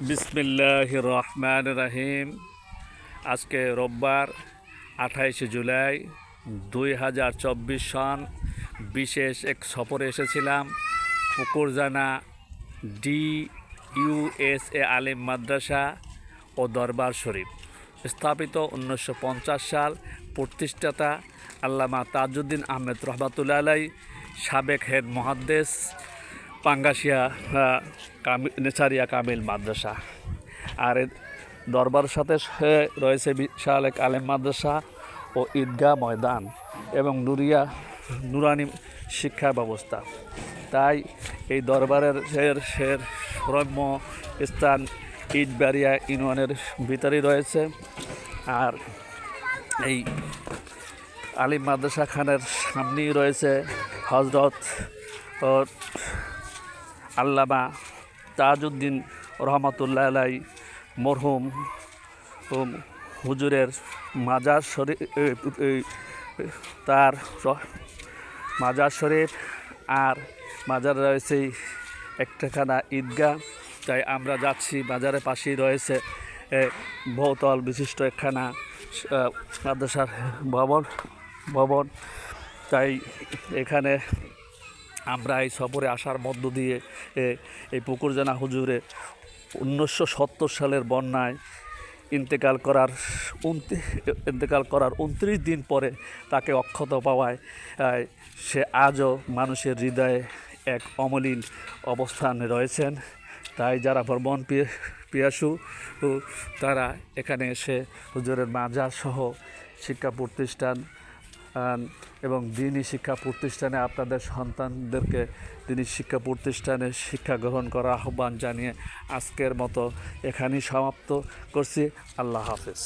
বিসমিল্লাহ রহমান রাহিম আজকে রোববার আঠাইশে জুলাই দুই হাজার চব্বিশ সন বিশেষ এক সফরে এসেছিলাম। পুকুরজানা ডি ইউএসএ আলিম মাদ্রাসা ও দরবার শরীফ। স্থাপিত উনিশশো পঞ্চাশ সাল প্রতিষ্ঠাতা আল্লামা তাজউদ্দিন আহমেদ রহমাতুল্লাহ আলাই সাবেক হেড মহাদ্দেশ পাঙ্গাসিয়া নেচারিয়া কামিল মাদ্রাসা। আর দরবার সাথে রয়েছে বিশাল এক আলেম মাদ্রাসা ও ঈদগাহ ময়দান এবং নুরিয়া, নুরানি শিক্ষা ব্যবস্থা। তাই এই দরবারের সের সের রম্য স্থান ঈদবাড়িয়া ইউনিয়নের ভিতরেই রয়েছে। আর এই আলিম মাদ্রাসা খানের সামনেই রয়েছে হজরত আল্লামা তাজউদ্দিন রহমতুল্লাহ আলাই মরহুম হুজুরের মাজার শরীফ তার মাজার শরীফ আর মাজার রয়েছে একটাখানা ঈদগাহ। তাই আমরা যাচ্ছি বাজারের পাশেই রয়েছে বহুতল বিশিষ্ট একখানা মাদ্রাসার ভবন ভবন। তাই এখানে আমরা এই সফরে আসার মধ্য দিয়ে এই পুকুরজানা হুজুরে উনিশশো সত্তর সালের বন্যায় ইন্তেকাল করার ইন্তেকাল করার উনত্রিশ দিন পরে তাকে অক্ষত পাওয়ায় সে আজও মানুষের হৃদয়ে এক অমলিন অবস্থানে রয়েছেন। তাই যারা ভ্রমণ পিয়াসু তারা এখানে এসে হুজুরের মাজার সহ শিক্ষা প্রতিষ্ঠান এবং দিনই শিক্ষা প্রতিষ্ঠানে আপনাদের সন্তানদেরকে দিনই শিক্ষা প্রতিষ্ঠানে শিক্ষা গ্রহণ করার আহ্বান জানিয়ে আজকের মতো এখানেই সমাপ্ত করছি। আল্লাহ হাফেজ।